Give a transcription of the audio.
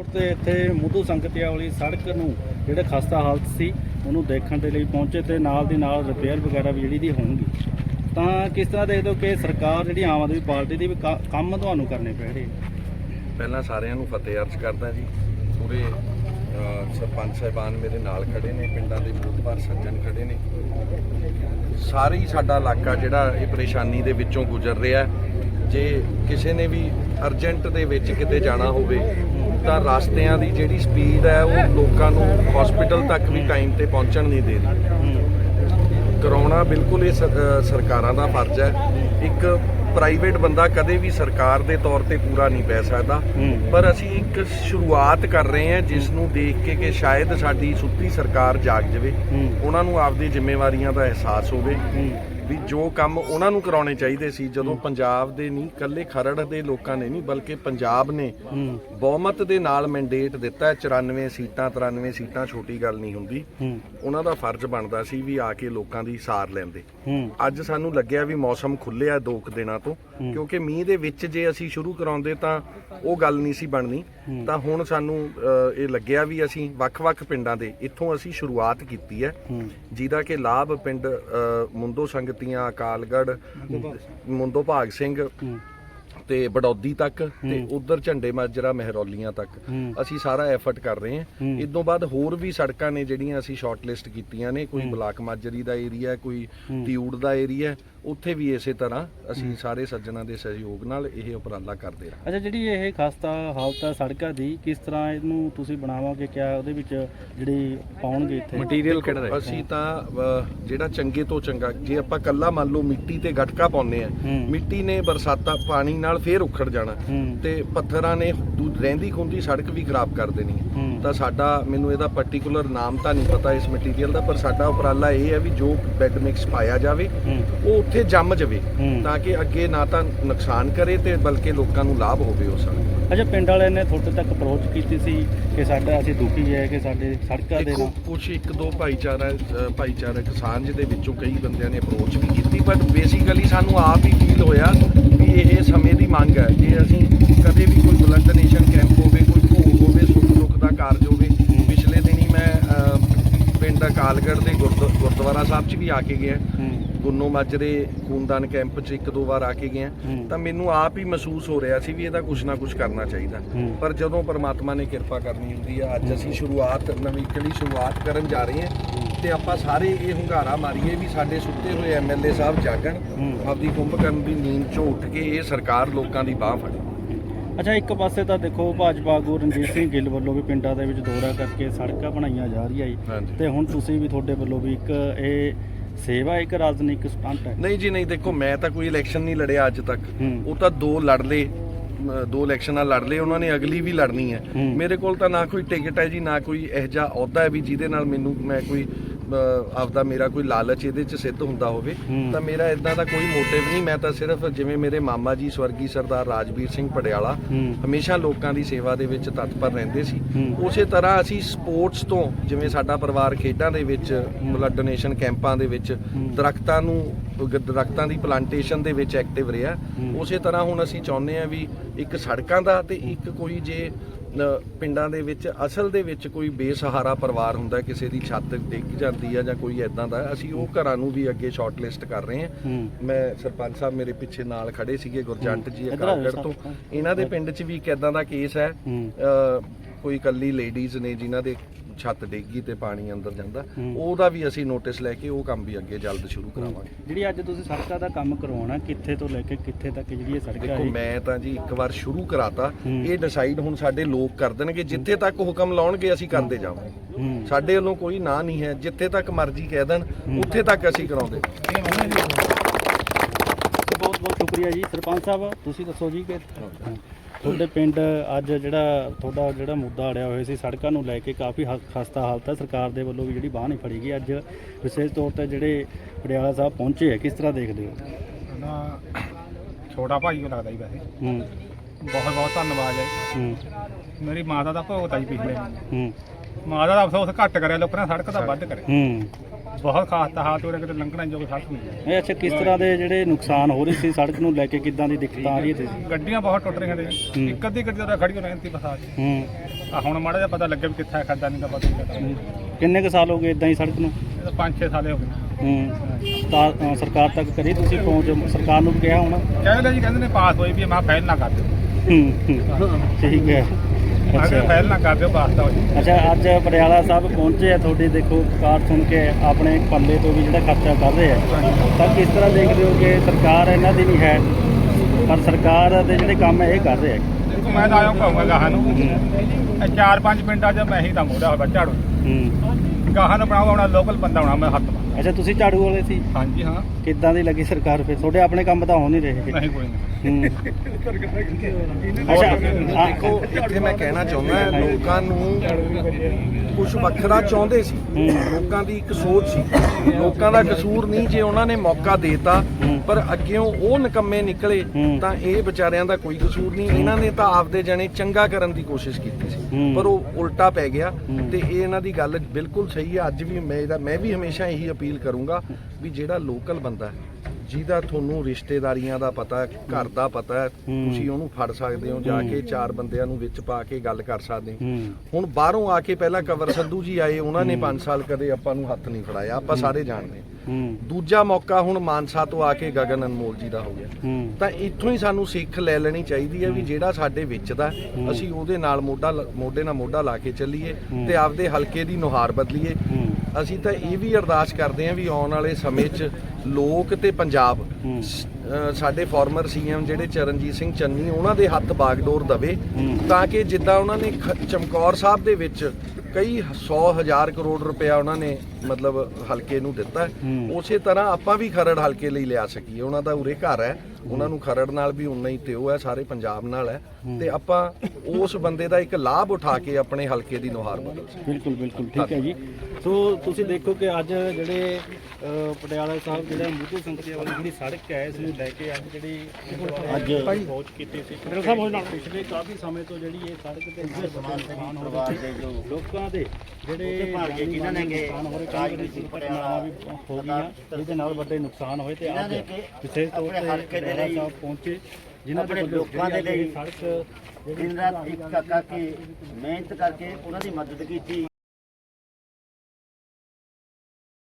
ਤੇ ਇੱਥੇ ਮੁੱਢੂ ਸੰਗਤਿਆ ਵਾਲੀ ਸੜਕ ਨੂੰ ਜਿਹੜੇ ਖਸਤਾ ਹਾਲਤ ਸੀ ਉਹਨੂੰ ਦੇਖਣ ਦੇ ਲਈ ਪਹੁੰਚੇ ਤੇ ਨਾਲ ਦੀ ਨਾਲ ਰਿਪੇਅਰ ਵਗੈਰਾ ਵੀ ਜਿਹੜੀ ਦੀ ਹੋਣਗੀ। ਤਾਂ ਕਿਸ ਤਰ੍ਹਾਂ ਦੇਖਦੇ ਹੋ ਕਿ ਸਰਕਾਰ ਜਿਹੜੀ ਆਮ ਆਦਮੀ ਪਾਰਟੀ ਦੀ ਵੀ ਕਾ- ਕੰਮ ਤੁਹਾਨੂੰ ਕਰਨੇ ਪੈ ਰਹੇ? ਪਹਿਲਾਂ ਸਾਰਿਆਂ ਨੂੰ ਫਤਿਹ ਅਰਜ਼ ਕਰਦਾ ਜੀ। ਪੂਰੇ ਅ, ਸਰਪੰਚ ਸਾਹਿਬਾਨ ਮੇਰੇ ਨਾਲ ਖੜੇ ਨੇ ਪਿੰਡਾਂ ਦੇ ਮੋਹਤਬਾਰ ਸੱਜਣ ਖੜੇ ਨੇ। ਸਾਰੇ ਹੀ ਸਾਡਾ ਇਲਾਕਾ ਜਿਹੜਾ ਇਹ ਪਰੇਸ਼ਾਨੀ ਦੇ ਵਿੱਚੋਂ ਗੁਜ਼ਰ ਰਿਹਾ ਹੈ। ਜੇ ਕਿਸੇ ਨੇ ਵੀ ਅਰਜੈਂਟ ਦੇ ਵਿੱਚ ਕਿਤੇ ਜਾਣਾ ਹੋਵੇ ਤਾਂ ਰਸਤਿਆਂ ਦੀ ਜਿਹੜੀ ਸਪੀਡ ਹੈ ਉਹ ਲੋਕਾਂ ਨੂੰ ਹਸਪੀਟਲ ਤੱਕ ਵੀ ਟਾਈਮ ਤੇ ਪਹੁੰਚਣ ਨਹੀਂ ਦੇ ਰਹੀ। ਕਰਾਉਣਾ ਬਿਲਕੁਲ ਇਹ ਸਰਕਾਰਾਂ ਦਾ ਫਰਜ਼ ਹੈ। ਇੱਕ ਪ੍ਰਾਈਵੇਟ ਬੰਦਾ ਕਦੇ ਵੀ ਸਰਕਾਰ ਦੇ ਤੌਰ ਤੇ ਪੂਰਾ ਨਹੀਂ ਪੈ ਸਕਦਾ। ਪਰ ਅਸੀਂ ਇੱਕ ਸ਼ੁਰੂਆਤ ਕਰ ਰਹੇ ਹਾਂ ਜਿਸ ਨੂੰ ਦੇਖ ਕੇ ਕਿ ਸ਼ਾਇਦ ਸਾਡੀ ਸੁੱਤੀ ਸਰਕਾਰ ਜਾਗ ਜਾਵੇ। ਉਹਨਾਂ ਨੂੰ ਆਪਦੀ ਜ਼ਿੰਮੇਵਾਰੀਆਂ ਦਾ ਅਹਿਸਾਸ ਹੋਵੇ। ਵੀ ਜੋ ਕੰਮ ਉਹਨਾਂ ਨੂੰ ਕਰਾਉਣੇ ਚਾਹੀਦੇ ਸੀ ਜਦੋਂ ਪੰਜਾਬ ਦੇ ਨਹੀਂ ਕੱਲੇ ਖਰੜ ਦੇ ਲੋਕਾਂ ਨੇ ਨਹੀਂ ਬਲਕਿ ਪੰਜਾਬ ਨੇ ਬਹੁਮਤ ਦੇ ਨਾਲ ਮੈਂਡੇਟ ਦਿੱਤਾ ਹੈ 94 ਸੀਟਾਂ 93 ਸੀਟਾਂ ਛੋਟੀ ਗੱਲ ਨਹੀਂ ਹੁੰਦੀ। ਉਹਨਾਂ ਦਾ ਫਰਜ਼ ਬਣਦਾ ਸੀ ਵੀ ਆ ਕੇ ਲੋਕਾਂ ਦੀ ਸਾਰ ਲੈਂਦੇ। ਅੱਜ ਸਾਨੂੰ ਲੱਗਿਆ ਵੀ ਮੌਸਮ ਖੁੱਲਿਆ ਦੋ ਕੁ ਦਿਨਾਂ ਤੋਂ। ਕਿਉਂਕਿ ਮੀਂਹ ਦੇ ਵਿੱਚ ਜੇ ਅਸੀਂ ਸ਼ੁਰੂ ਕਰਾਉਂਦੇ ਤਾਂ ਉਹ ਗੱਲ ਨਹੀਂ ਸੀ ਬਣਨੀ। ਤਾਂ ਹੁਣ ਸਾਨੂੰ ਇਹ ਲੱਗਿਆ ਵੀ ਅਸੀਂ ਵੱਖ-ਵੱਖ ਪਿੰਡਾਂ ਦੇ ਇੱਥੋਂ ਅਸੀਂ ਸ਼ੁਰੂਆਤ ਕੀਤੀ ਹੈ। ਜਿਹਦਾ ਕਿ ਲਾਭ ਪਿੰਡ ਮੁੰਦੋ ਸੰਗਤੀਆਂ ਅਕਾਲਗੜ੍ਹ ਮੁੰਦੋ ਭਾਗ ਸਿੰਘ ਤੇ ਬੜੌਦੀ ਤੱਕ ਤੇ। ਉਧਰ ਝੰਡੇ ਮਾਜਰਾ ਮਹਿਰੌਲੀਆਂ ਤੱਕ ਅਸੀਂ ਸਾਰਾ ਐਫਰਟ ਕਰ ਰਹੇ ਹਾਂ। ਇਦੋਂ ਬਾਅਦ ਹੋਰ ਵੀ ਸੜਕਾਂ ਨੇ ਜਿਹੜੀਆਂ ਅਸੀਂ ਸ਼ਾਰਟ ਲਿਸਟ ਕੀਤੀਆਂ ਨੇ ਕੋਈ। ਬਲਾਕ ਮਾਜਰੀ ਦਾ ਏਰੀਆ ਕੋਈ। ਤਿਊੜ ਦਾ ਏਰੀਆ ਉੱਥੇ ਵੀ ਇਸੇ ਤਰ੍ਹਾਂ ਅਸੀਂ ਸਾਰੇ ਸੱਜਣਾ ਦੇ ਸਹਿਯੋਗ ਨਾਲ ਇਹ ਉਪਰਾਲਾ ਕਰਦੇ ਹਾਂ ਅੱਛਾ ਜਿਹੜੀ ਇਹ ਖਸਤਾ ਹਾਲਤ ਹੈ ਸੜਕਾਂ ਦੀ ਕਿਸ ਤਰ੍ਹਾਂ ਇਹਨੂੰ ਤੁਸੀਂ ਬਣਾਵੋਗੇ? ਕਿਆ ਉਹਦੇ ਵਿੱਚ ਜਿਹੜੀ ਪਾਉਣਗੇ ਇੱਥੇ? ਮਟੀਰੀਅਲ ਕਿਹੜਾ ਰਹੇਗਾ? ਅਸੀਂ ਤਾਂ ਜਿਹੜਾ ਚੰਗੇ ਤੋਂ ਚੰਗਾ ਜੇ ਆਪਾਂ ਕੱਲਾ ਮੰਨ ਲਓ ਮਿੱਟੀ ਤੇ ਗਟਕਾ ਪਾਉਂਦੇ ਆ ਹੂੰ। ਮਿੱਟੀ ਨੇ ਬਰਸਾਤਾਂ ਪਾਣੀ ਨਾਲ ਫੇਰ ਉਖੜ ਜਾਣਾ ਹੂੰ। ਤੇ ਪੱਥਰਾਂ ਨੇ ਦੂ- ਰਹਿੰਦੀ ਖੁੰਦੀ ਸੜਕ ਵੀ ਖਰਾਬ ਕਰ ਦੇਣੀ ਹੈ। ਹੂੰ। ਤਾਂ ਸਾਡਾ ਮੈਨੂੰ ਇਹਦਾ ਪਾਰਟਿਕੂਲਰ ਨਾਮ ਤਾਂ ਨਹੀਂ ਪਤਾ ਇਸ ਮਟੀਰੀਅਲ ਦਾ ਪਰ ਸਾਡਾ ਉਪਰਾਲਾ ਇਹ ਹੈ ਵੀ ਜੋ ਬੈੱਡ ਮਿਕਸ ਪਾਇਆ ਜਾਵੇ ਉਹ ਉੱਥੇ ਜੰਮ ਜਾਵੇ ਤਾਂ ਕਿ ਅੱਗੇ ਨਾ ਤਾਂ ਨੁਕਸਾਨ ਕਰੇ ਤੇ ਬਲਕਿ ਲੋਕਾਂ ਨੂੰ ਲਾਭ ਹੋਵੇ ਉਸ ਨਾਲ ਅੱਛਾ ਪਿੰਡ ਵਾਲਿਆਂ ਨੇ ਤੁਹਾਡੇ ਤੱਕ ਅਪਰੋਚ ਕੀਤੀ ਸੀ ਕਿ ਸਾਡਾ ਅਸੀਂ ਦੁਖੀ ਹੈ ਕਿ ਸਾਡੇ ਸੜਕਾਂ ਦੇ ਨਾਲ? ਕੁਛ ਇੱਕ ਦੋ ਭਾਈਚਾਰਾ ਭਾਈਚਾਰਕ ਸਾਂਝ ਦੇ ਵਿੱਚੋਂ ਕਈ ਬੰਦਿਆਂ ਨੇ ਅਪਰੋਚ ਵੀ ਕੀਤੀ ਪਰ ਬੇਸਿਕਲੀ ਸਾਨੂੰ ਆਪ ਹੀ ਫੀਲ ਹੋਇਆ ਵੀ ਇਹ ਸਮੇਂ ਦੀ ਮੰਗ ਹੈ ਜੇ ਅਸੀਂ ਕਦੇ ਵੀ ਕੋਈ ਬਲੱਡ ਡੋਨੇਸ਼ਨ ਕੈਂਪ ਹੋਵੇ ਕੋਈ ਭੋਗ ਹੋਵੇ ਸੁੱਖ ਦੁੱਖ ਦਾ ਕਾਰਜ ਹੋਵੇ ਪਿਛਲੇ ਦਿਨੀ ਮੈਂ ਪਿੰਡ ਅਕਾਲਗੜ੍ਹ ਦੇ ਗੁਰਦ- ਗੁਰਦੁਆਰਾ ਸਾਹਿਬ 'ਚ ਵੀ ਆ ਕੇ ਗਿਆ। ਗੁੰਨੋ ਮਾਜਰੇ ਖੂਨਦਾਨ ਕੈਂਪ 'ਚ ਇੱਕ ਦੋ ਵਾਰ ਆ ਕੇ ਗਿਆ। ਹੂੰ। ਤਾਂ ਮੈਨੂੰ ਆਪ ਹੀ ਮਹਿਸੂਸ ਹੋ ਰਿਹਾ ਸੀ ਵੀ ਇਹਦਾ ਕੁਝ ਨਾ ਕੁਝ ਕਰਨਾ ਚਾਹੀਦਾ। ਹੂੰ। ਪਰ ਜਦੋਂ ਪਰਮਾਤਮਾ ਨੇ ਕਿਰਪਾ ਕਰਨੀ ਹੁੰਦੀ ਆ ਅੱਜ ਅਸੀਂ ਸ਼ੁਰੂਆਤ ਨਵੀਂ ਕਲੀ ਸ਼ੁਰੂਆਤ ਕਰਨ ਜਾ ਰਹੇ ਹਾਂ ਤੇ ਆਪਾਂ ਸਾਰੇ ਇਹ ਹੁੰਗਾਰਾ ਮਾਰੀਏ ਵੀ ਸਾਡੇ ਸੁੱਤੇ ਹੋਏ ਐਮਐਲਏ ਸਾਹਿਬ ਜਾਗਣ ਹੂੰ। ਆਪਦੀ ਕੁੰਭਕਰਨ ਦੀ ਨੀਂਦ ਚੋਂ ਉੱਠ ਕੇ ਇਹ ਸਰਕਾਰ ਲੋਕਾਂ ਦੀ ਬਾਹ ਫੜੇ। ਅੱਛਾ ਇੱਕ ਪਾਸੇ ਤਾਂ ਦੇਖੋ ਭਾਜਪਾ ਆਗੂ ਰਣਜੀਤ ਸਿੰਘ ਗਿੱਲ ਵੱਲੋਂ ਵੀ ਪਿੰਡਾਂ ਦੇ ਵਿੱਚ ਦੌਰਾ ਕਰਕੇ ਸੜਕਾਂ ਬਣਾਈਆਂ ਜਾ ਰਹੀਆਂ ਜੀ। ਤੇ ਹੁਣ ਤੁਸੀਂ ਵੀ ਤੁਹਾਡੇ ਵੱਲੋਂ ਵੀ ਇੱਕ ਇਹ ਸੇਵਾ ਇੱਕ ਰਾਜਨੀਤਿਕ ਸਟੰਟ ਹੈ। ਨਹੀਂ ਜੀ ਨਹੀਂ ਦੇਖੋ ਮੈਂ ਤਾਂ ਕੋਈ ਇਲੈਕਸ਼ਨ ਨਹੀਂ ਲੜਿਆ ਅੱਜ ਤੱਕ। ਉਹ ਤਾਂ ਦੋ ਲੜ ਲਏ ਦੋ ਇਲੈਕਸ਼ਨਾਂ ਲੜ ਲਏ ਉਹਨਾਂ ਨੇ ਅਗਲੀ ਵੀ ਲੜਨੀ ਹੈ। ਮੇਰੇ ਕੋਲ ਤਾਂ ਨਾ ਕੋਈ ਟਿਕਟ ਹੈ ਜੀ ਨਾ ਕੋਈ ਇਹੋ ਜਿਹਾ ਅਹੁਦਾ ਹੈ ਵੀ ਜਿਹਦੇ ਨਾਲ ਮੈਨੂੰ ਮੈਂ ਕੋਈ ਆਪਦਾ ਮੇਰਾ ਕੋਈ ਲਾਲਚ ਇਹਦੇ 'ਚ ਸਿੱਧ ਹੁੰਦਾ ਹੋਵੇ। ਤਾਂ ਮੇਰਾ ਇਦਾਂ ਦਾ ਕੋਈ ਮੋਟਿਵ ਨਹੀਂ ਮੈਂ ਤਾਂ ਸਿਰਫ ਜਿਵੇਂ ਮੇਰੇ ਮਾਮਾ ਜੀ ਸਵਰਗੀ ਸਰਦਾਰ ਰਾਜਵੀਰ ਸਿੰਘ ਪਟਿਆਲਾ ਹਮੇਸ਼ਾ ਲੋਕਾਂ ਦੀ ਸੇਵਾ ਦੇ ਵਿੱਚ ਤਤਪਰ ਰਹਿੰਦੇ ਸੀ। ਉਸੇ ਤਰ੍ਹਾਂ ਅਸੀਂ ਸਪੋਰਟਸ ਤੋਂ ਜਿਵੇਂ ਸਾਡਾ ਪਰਿਵਾਰ ਖੇਡਾਂ ਦੇ ਵਿੱਚ ਬਲੱਡ ਡੋਨੇਸ਼ਨ ਕੈਂਪਾਂ ਦੇ ਵਿੱਚ। ਦਰਖਤਾਂ ਨੂੰ ਦਰਖਤਾਂ ਦੀ ਪਲਾਂਟੇਸ਼ਨ ਦੇ ਵਿੱਚ ਐਕਟਿਵ ਰਿਹਾ। ਉਸੇ ਤਰ੍ਹਾਂ ਹੁਣ ਅਸੀਂ ਚਾਹੁੰਦੇ ਹਾਂ ਵੀ ਇੱਕ ਸੜਕਾਂ ਦਾ ਤੇ ਇੱਕ ਕੋਈ ਜੇ ਪਿੰਡਾਂ ਦੇ ਵਿੱਚ ਅਸਲ ਦੇ ਵਿੱਚ ਕੋਈ ਬੇਸਹਾਰਾ ਪਰਿਵਾਰ ਹੁੰਦਾ ਕਿਸੇ ਦੀ ਛੱਤ ਡਿੱਗ ਜਾਂਦੀ ਹੈ ਜਾਂ ਕੋਈ ਐਦਾਂ ਦਾ ਅਸੀਂ ਉਹ ਘਰਾਂ ਨੂੰ ਵੀ ਅੱਗੇ ਸ਼ਾਰਟ ਲਿਸਟ ਕਰ ਰਹੇ ਹਾਂ। ਮੈਂ ਸਰਪੰਚ ਸਾਹਿਬ ਮੇਰੇ ਪਿੱਛੇ ਨਾਲ ਖੜੇ ਸੀਗੇ ਗੁਰਜੰਟ ਜੀ ਆ ਅਕਾਲਗੜ੍ਹ ਤੋਂ। ਇਹਨਾਂ ਦੇ ਪਿੰਡ 'ਚ ਵੀ ਇੱਕ ਐਦਾਂ ਦਾ ਕੇਸ ਹੈ। ਕੋਈ ਕੱਲੀ ਲੇਡੀਜ਼ ਨੇ ਜਿਨ੍ਹਾਂ ਦੇ ਛੱਤ ਡੇਗੀ ਤੇ ਪਾਣੀ ਅੰਦਰ ਜਾਂਦਾ। ਉਹਦਾ ਵੀ ਅਸੀਂ ਨੋਟਿਸ ਲੈ ਕੇ ਉਹ ਕੰਮ ਵੀ ਅੱਗੇ ਜਲਦ ਸ਼ੁਰੂ ਕਰਾਵਾਂਗੇ। ਜਿਹੜੀ ਅੱਜ ਤੁਸੀਂ ਸੜਕਾਂ ਦਾ ਕੰਮ ਕਰਵਾਉਣਾ ਕਿੱਥੇ ਤੋਂ ਲੈ ਕੇ ਕਿੱਥੇ ਤੱਕ ਜਿਹੜੀ ਇਹ ਸੜਕਾਂ ਦੇਖੋ ਹੈ ਮੈਂ ਤਾਂ ਜੀ ਇੱਕ ਵਾਰ ਸ਼ੁਰੂ ਕਰਾਤਾ। ਇਹ ਡਿਸਾਈਡ ਹੁਣ ਸਾਡੇ ਲੋਕ ਕਰ ਦੇਣਗੇ ਜਿੱਥੇ ਤੱਕ ਹੁਕਮ ਲਾਉਣਗੇ ਅਸੀਂ ਕਰਦੇ ਜਾਵਾਂਗੇ। ਸਾਡੇ ਵੱਲੋਂ ਕੋਈ ਨਾ ਨਹੀਂ ਹੈ ਜਿੱਥੇ ਤੱਕ ਮਰਜ਼ੀ ਕਹਿ ਦੇਣ। ਉੱਥੇ ਤੱਕ ਅਸੀਂ ਕਰਾਉਂਦੇ ਬਹੁਤ ਬਹੁਤ ਸ਼ੁਕਰੀਆ ਜੀ। ਸਰਪੰਚ ਸਾਹਿਬ ਤੁਸੀਂ ਦੱਸੋ ਜੀ ਕਿ ਤੁਹਾਡੇ ਪਿੰਡ ਅੱਜ ਜਿਹੜਾ ਤੁਹਾਡਾ ਜਿਹੜਾ ਮੁੱਦਾ ਅੜਿਆ ਹੋਇਆ ਸੀ ਸੜਕਾਂ ਨੂੰ ਲੈ ਕੇ ਕਾਫੀ ਹ- ਖਸਤਾ ਹਾਲਤ ਹੈ ਸਰਕਾਰ ਦੇ ਵੱਲੋਂ ਵੀ ਜਿਹੜੀ ਬਾਹ ਨਹੀਂ ਫੜੀ ਗਈ। ਅੱਜ ਵਿਸ਼ੇਸ਼ ਤੌਰ ਤੇ ਜਿਹੜੇ ਪਟਿਆਲਾ ਸਾਹਿਬ ਪਹੁੰਚੇ ਹੈ ਕਿਸ ਤਰ੍ਹਾਂ ਦੇਖਦੇ ਹੋ? ਨਾ ਛੋਟਾ ਭਾਈ ਉਹ ਲੱਗਦਾ ਜੀ ਵੈਸੇ। ਹੂੰ। ਬਹੁਤ ਬਹੁਤ ਧੰਨਵਾਦ ਹੈ। ਹੂੰ। ਮੇਰੀ ਮਾਤਾ ਦਾ ਭੋਗ ਤਾਈ ਪਿਛਲੇ। ਹੂੰ। ਮਾਤਾ ਦਾ ਅਫਸੋਸ ਘੱਟ ਕਰਿਆ ਲੋਕਾਂ ਨੇ ਸੜਕ ਦਾ ਵੱਧ ਕਰਿਆ। ਹੂੰ। ਬਹੁਤ ਖਾਸ ਤਾਂ ਹਾਲਤ ਉਹਦੇ ਕਿਤੇ ਲੰਘਣਾ ਜੋ ਸੜਕ ਨਹੀਂ ਇਹ ਅੱਛਾ ਕਿਸ ਤਰ੍ਹਾਂ ਦੇ ਜਿਹੜੇ ਨੁਕਸਾਨ ਹੋ ਰਹੇ ਸੀ ਸੜਕ ਨੂੰ ਲੈ ਕੇ ਕਿੱਦਾਂ ਦੀ ਦਿੱਕਤਾਂ ਆ ਰਹੀਆਂ ਸੀ ਗੱਡੀਆਂ ਬਹੁਤ ਟੁੱਟ ਰਹੀਆਂ ਨੇ। ਹੂੰ। ਇੱਕ ਅੱਧੀ ਗੱਡੀ ਤਾਂ ਖੜੀ ਹੋ ਰਹਿੰਦੀ ਬਸਾਤ ਹੂੰ। ਆ ਹੁਣ ਮਾੜਾ ਜਿਹਾ ਪਤਾ ਲੱਗਿਆ ਵੀ ਕਿੱਥੇ ਹੈ ਖਾਦਾ ਨਹੀਂ ਤਾਂ ਪਤਾ ਨਹੀਂ ਹੂੰ। ਕਿੰਨੇ ਕੁ ਸਾਲ ਹੋ ਗਏ ਇਦਾਂ ਹੀ ਸੜਕ ਨੂੰ? ਇਹ ਤਾਂ 5-6 ਸਾਲੇ ਹੋ ਗਏ। ਹੂੰ। ਤਾਂ ਸਰਕਾਰ ਤੱਕ ਕਰੀ ਤੁਸੀਂ ਪਹੁੰਚ? ਸਰਕਾਰ ਨੂੰ ਕਿਹਾ ਹੋਣਾ? ਕਹਿੰਦੇ ਜੀ ਕਹਿੰਦੇ ਨੇ ਪਾਸ ਹੋਈ ਵੀ ਮੈਂ ਫਾਈਲ ਨਾ ਕਰ ਦਿਓ। ਹੂੰ ਹੂੰ। ਠੀਕ ਹੈ। ਅੱਛਾ। ਨਾ ਕਰ ਦਿਓ ਅੱਜ ਪਟਿਆਲਾ ਸਾਹਿਬ ਪਹੁੰਚੇ ਆ ਤੁਹਾਡੀ ਦੇਖੋ ਕਾਰ ਸੁਣ ਕੇ ਆਪਣੇ ਪੱਲੇ ਤੋਂ ਵੀ ਜਿਹੜਾ ਖਰਚਾ ਕਰ ਰਹੇ। ਆ ਤਾਂ ਕਿਸ ਤਰ੍ਹਾਂ ਦੇਖਦੇ ਹੋ ਕਿ ਸਰਕਾਰ ਇਹਨਾਂ ਦੀ ਨਹੀਂ ਹੈ? ਪਰ ਸਰਕਾਰ ਦੇ ਜਿਹੜੇ ਕੰਮ ਇਹ ਕਰ ਰਹੇ ਆ ਦੇਖੋ ਮੈਂ ਤਾਂ ਆਇਆ ਕਹੂੰਗਾ ਗਾਹਾਂ ਨੂੰ ਇਹ ਚਾਰ ਪੰਜ ਪਿੰਡਾਂ 'ਚ ਮੈਂ ਹੀ ਤਾਂ ਮੋੜਾ ਹੋਇਆ ਝਾੜੂ। ਹੂੰ। ਗਾਹਾਂ ਨੂੰ ਬਣਾਉਗਾ ਆਪਣਾ ਲੋਕਲ ਬੰਦਾ ਹੋਣਾ ਮੈਂ ਹੱਥ ਅੱਛਾ ਤੁਸੀਂ ਝਾੜੂ ਵਾਲੇ ਸੀ? ਹਾਂਜੀ ਹਾਂ। ਕਿੱਦਾਂ ਦੀ ਲੱਗੀ ਸਰਕਾਰ? ਫਿਰ ਤੁਹਾਡੇ ਆਪਣੇ ਕੰਮ ਤਾਂ ਹੋ ਨਹੀਂ ਰਹੇ ਨਹੀਂ ਕੋਈ ਨਹੀਂ। ਹੂੰ। ਅੱਛਾ ਦੇਖੋ ਇੱਥੇ ਮੈਂ ਕਹਿਣਾ ਚਾਹੁੰਦਾ ਲੋਕਾਂ ਨੂੰ ਕੁਝ ਵੱਖਰਾ ਚਾਹੁੰਦੇ ਸੀ। ਲੋਕਾਂ ਦੀ ਇੱਕ ਸੋਚ ਸੀ। ਲੋਕਾਂ ਦਾ ਕਸੂਰ ਨਹੀਂ ਜੇ ਉਹਨਾਂ ਨੇ ਮੌਕਾ ਦੇਤਾ। ਪਰ ਅੱਗਿਓਂ ਉਹ ਨਕੰਮੇ ਨਿਕਲੇ ਹੂੰ। ਤਾਂ ਇਹ ਵਿਚਾਰਿਆਂ ਦਾ ਕੋਈ ਕਸੂਰ ਨਹੀਂ। ਇਹਨਾਂ ਨੇ ਤਾਂ ਆਪਦੇ ਜਣੇ ਚੰਗਾ ਕਰਨ ਦੀ ਕੋਸ਼ਿਸ਼ ਕੀਤੀ ਸੀ। ਹੂੰ। ਪਰ ਉਹ ਉਲਟਾ ਪੈ ਗਿਆ। ਤੇ ਇਹ ਇਹਨਾਂ ਦੀ ਗੱਲ ਬਿਲਕੁਲ ਸਹੀ ਹੈ ਅੱਜ ਵੀ ਮੈਂ ਇਹਦਾ ਮੈਂ ਵੀ ਹਮੇਸ਼ਾ ਇਹੀ ਅਪੀਲ ਕਰੂੰਗਾ ਵੀ ਜਿਹੜਾ ਲੋਕਲ ਬੰਦਾ ਹੈ ਜਿਹਦਾ ਤੁਹਾਨੂੰ ਰਿਸ਼ਤੇਦਾਰੀਆਂ ਦਾ ਪਤਾ ਹੈ ਘਰ ਦਾ ਪਤਾ ਹੈ। ਤੁਸੀਂ ਉਹਨੂੰ ਫੜ ਸਕਦੇ ਹੋ ਜਾ ਕੇ ਚਾਰ ਬੰਦਿਆਂ ਨੂੰ ਵਿੱਚ ਪਾ ਕੇ ਗੱਲ ਕਰ ਸਕਦੇ ਹੋ। ਹੁਣ ਬਾਹਰੋਂ ਆ ਕੇ ਪਹਿਲਾਂ ਕਵਰ ਸੰਧੂ ਜੀ ਆਏ ਉਹਨਾਂ ਨੇ 5 ਸਾਲ ਕਦੇ ਆਪਾਂ ਨੂੰ ਹੱਥ ਨਹੀਂ ਫੜਾਇਆ ਆਪਾਂ ਸਾਰੇ ਜਾਣਦੇ ਦੂਜਾ ਮੌਕਾ ਹੁਣ ਮਾਨਸਾ ਤੋਂ ਆ ਕੇ ਗਗਨ ਅਨਮੋਲ ਜੀ ਦਾ ਹੋ ਗਿਆ। ਤਾਂ ਇੱਥੋਂ ਹੀ ਸਾਨੂੰ ਸਿੱਖ ਲੈ ਲੈਣੀ ਚਾਹੀਦੀ ਹੈ ਵੀ ਜਿਹੜਾ ਸਾਡੇ ਵਿੱਚ ਦਾ। ਅਸੀਂ ਉਹਦੇ ਨਾਲ ਮੋਢਾ ਮੋਢੇ ਨਾਲ ਮੋਢਾ ਲਾ ਕੇ ਚੱਲੀਏ। ਤੇ ਆਪਦੇ ਹਲਕੇ ਦੀ ਨੁਹਾਰ ਬਦਲੀਏ। ਅਸੀਂ ਤਾਂ ਇਹ ਵੀ ਅਰਦਾਸ ਕਰਦੇ ਹਾਂ ਵੀ ਆਉਣ ਵਾਲੇ ਸਮੇਂ 'ਚ ਲੋਕ ਤੇ ਪੰਜਾਬ ਸਾਡੇ ਫਾਰਮਰ ਸੀਐਮ ਜਿਹੜੇ ਚਰਨਜੀਤ ਸਿੰਘ ਚੰਨੀ ਉਹਨਾਂ ਦੇ ਹੱਥ ਬਾਗਡੋਰ ਦਵੇ। ਤਾਂ ਕਿ ਜਿੱਦਾਂ ਉਹਨਾਂ ਨੇ ਚਮਕੌਰ ਸਾਹਿਬ ਦੇ ਵਿੱਚ ਕਈ 100 ਹਜ਼ਾਰ ਕਰੋੜ ਰੁਪਇਆ ਉਹਨਾਂ ਨੇ ਮਤਲਬ ਹਲਕੇ ਨੂੰ ਦਿੱਤਾ। ਉਸੇ ਤਰ੍ਹਾਂ ਆਪਾਂ ਵੀ ਖਰੜ ਹਲਕੇ ਲਈ ਲਿਆ ਸਕੀਏ। ਉਹਨਾਂ ਦਾ ਉਰੇ ਘਰ ਹੈ। ਉਹਨਾਂ ਨੂੰ ਖਰੜ ਨਾਲ ਵੀ ਉਨਾ ਹੀ ਤਿਓ ਹੈ ਸਾਰੇ ਪੰਜਾਬ ਨਾਲ ਹੈ। ਤੇ ਆਪਾਂ ਉਸ ਬੰਦੇ ਦਾ ਇੱਕ ਲਾਭ ਉਠਾ ਕੇ ਆਪਣੇ ਹਲਕੇ ਦੀ ਨੁਹਾਰ ਬਦਲ ਸਕੀਏ। ਬਿਲਕੁਲ ਬਿਲਕੁਲ। ਠੀਕ ਹੈ ਜੀ। ਸੋ ਤੁਸੀਂ ਦੇਖੋ ਕਿ ਅੱਜ ਜਿਹੜੇ ਪਟਿਆਲਾ ਸਾਹਿਬ ਜਿਹੜਾ ਮੂਧੂ ਸੰਗਤੀਆ ਵਾਲੀ ਜਿਹੜੀ ਸੜਕ ਹੈ ਇਸ ਨੂੰ ਲੈ ਕੇ ਅੱਜ ਜਿਹੜੀ ਅੱਜ ਪਹੁੰਚ ਕੀਤੀ ਸੀ। ਪਿਛਲੇ ਕਾਫੀ ਸਮੇਂ ਤੋਂ ਜਿਹੜੀ ਇਹ ਸੜਕ ਤੇ ਨੁਕਸਾਨ ਹੋ ਰਿਹਾ ਸੀ ਲੋਕਾਂ ਦੇ ਜਿਹੜੇ ਜਿਨ੍ਹਾਂ ਨੇ ਰਾਜ ਵੀ ਹੋ ਗਈਆਂ ਜਿਹਦੇ ਨਾਲ ਵੱਡੇ ਨੁਕਸਾਨ ਹੋਏ ਤੇ ਅੱਜ ਵਿਸ਼ੇਸ਼ ਤੌਰ ਤੇ ਹਲਕੇ ਦੇ ਲਈ ਪਹੁੰਚੇ ਜਿਨ੍ਹਾਂ ਦੇ ਲੋਕਾਂ ਦੇ ਲਈ ਸੜਕ ਦਿਨ ਰਾਤ ਇੱਕ ਕਰਕੇ ਮਿਹਨਤ ਕਰਕੇ ਉਹਨਾਂ ਦੀ ਮਦਦ ਕੀਤੀ।